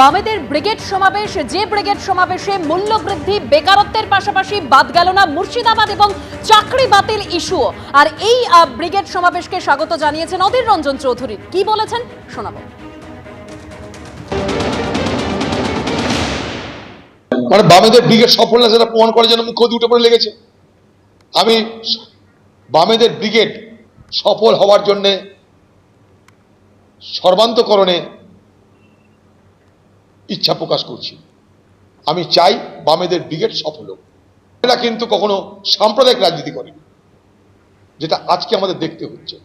বামেদের ব্রিগেড সমাবেশ, যে ব্রিগেড সমাবেশে মূল্য বৃদ্ধি বেকারত্বের পাশাপাশি বাদ গেল না মুর্শিদাবাদ এবং চাকরি বাতিল ইস্যুও। আর এই ব্রিগেড সমাবেশকে স্বাগত জানিয়েছেন অধীর রঞ্জন চৌধুরী। কি বলেছেন? শোনাবো। মানে বামেদের ব্রিগেড সফল না, সেটা প্রমাণ করার জন্য মুখ্য দুটো পরে লেগেছে। আমি বামেদের ব্রিগেড সফল হওয়ার জন্যে সর্বান্তকরণে ইচ্ছা প্রকাশ করছি। আমি চাই বামেদের ব্রিগেড সফল হোক। এরা কিন্তু কখনো সাম্প্রদায়িক রাজনীতি করেনি, যেটা আজকে আমাদের দেখতে হচ্ছে।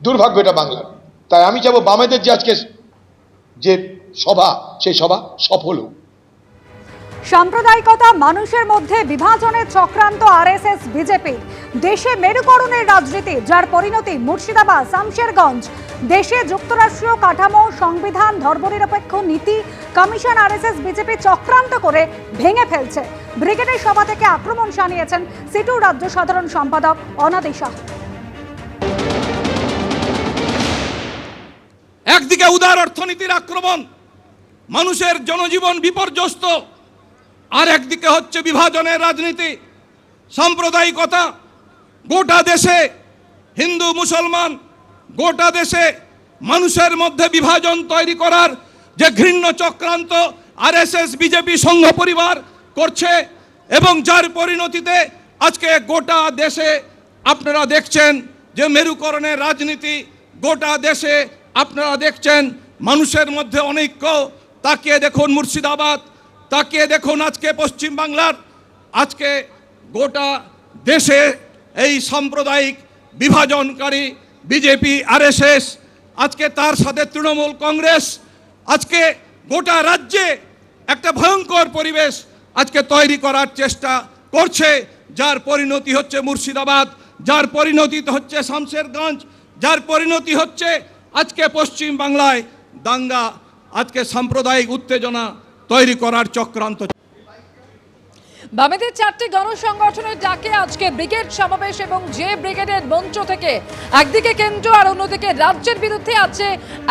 দুর্ভাগ্য এটা বাংলার। তাই আমি চাবো বামেদের যে আজকে যে সভা, সেই সভা সফল হোক। সাম্প্রদায়িকতা, মানুষের মধ্যে বিভাজনের চক্রান্ত আরএসএস, বিজেপি। দেশে মেরুকরণের রাজনীতি, যার পরিণতি মুর্শিদাবাদ, শামশেরগঞ্জ। দেশে যুক্তরাষ্ট্রীয় কাঠামো, সংবিধান, ধর্মনিরপেক্ষ নীতি, কমিশন আরএসএস, বিজেপি চক্রান্ত করে ভেঙে ফেলছে। ব্রিগেডের সভা থেকে আক্রমণ শানিয়েছেন সিটু রাজ্য সাধারণ সম্পাদক অনাদি শাহ। একদিকে উদার অর্থনীতির আক্রমণ, মানুষের জনজীবন বিপর্যস্ত। আর একদিকে হচ্ছে বিভাজনের রাজনীতি, সাম্প্রদায়িকতা। গোটা দেশে হিন্দু, মুসলমান, গোটা দেশে মানুষের মধ্যে বিভাজন তৈরি করার যে ঘৃণ্য চক্রান্ত আরএসএস, বিজেপি, সংঘ পরিবার করছে এবং যার পরিণতিতে আজকে গোটা দেশে আপনারা দেখছেন যে মেরুকরণের রাজনীতি, গোটা দেশে আপনারা দেখছেন মানুষের মধ্যে অনৈক্য। তাকিয়ে দেখুন মুর্শিদাবাদ তাকিয়ে দেখুন আজকে পশ্চিম বাংলার আজকে গোটা দেশে এই সাম্প্রদায়িক বিভাজনকারী বিজেপি, আরএসএস, আজকে তার সাথে তৃণমূল কংগ্রেস, আজকে গোটা রাজ্যে একটা ভয়ঙ্কর পরিবেশ আজকে তৈরি করার চেষ্টা করছে, যার পরিণতি হচ্ছে মুর্শিদাবাদ, যার পরিণতি হচ্ছে শামশেরগঞ্জ, যার পরিণতি হচ্ছে আজকে পশ্চিম বাংলায় দাঙ্গা, আজকে সাম্প্রদায়িক উত্তেজনা তৈরি করার চক্রান্ত বামেদের চারটি গণসংগঠনের ডাকে আজকে ব্রিগেড সমাবেশ এবং যে ব্রিগেডের মঞ্চ থেকে একদিকে কেন্দ্র আর অন্যদিকে রাজ্যের বিরুদ্ধে আছে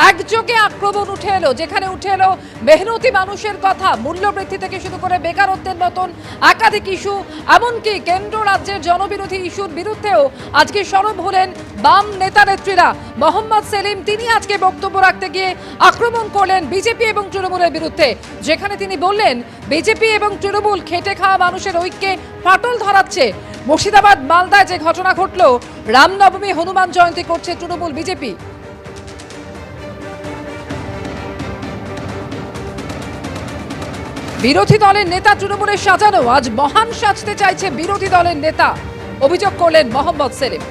একযোগে আক্রমণ উঠে এলো, যেখানে উঠে এলো মেহনতি মানুষের কথা, মূল্যবৃদ্ধি থেকে শুরু করে বেকারত্বের মতন একাধিক ইস্যু, এমনকি কেন্দ্র রাজ্যের জনবিরোধী ইস্যুর বিরুদ্ধেও আজকে সরব হলেন বাম নেতা নেত্রীরা। মোহাম্মদ সেলিম, তিনি আজকে বক্তব্য রাখতে গিয়ে আক্রমণ করলেন বিজেপি এবং তৃণমূলের বিরুদ্ধে, যেখানে তিনি বললেন, বিজেপি এবং তৃণমূল খেটে খাওয়া মানুষের ঐক্যে ফাটল ধরাচ্ছে। মুর্শিদাবাদ, মালদায় যে ঘটনা ঘটল, রামনবমী হনুমান জয়ন্তী করছে তৃণমূল বিজেপি। বিরোধী দলের নেতা তৃণমূলের সাজানো, আজ মহান সাজতে চাইছে বিরোধী দলের নেতা। অভিযোগ করলেন মোহাম্মদ সেলিম।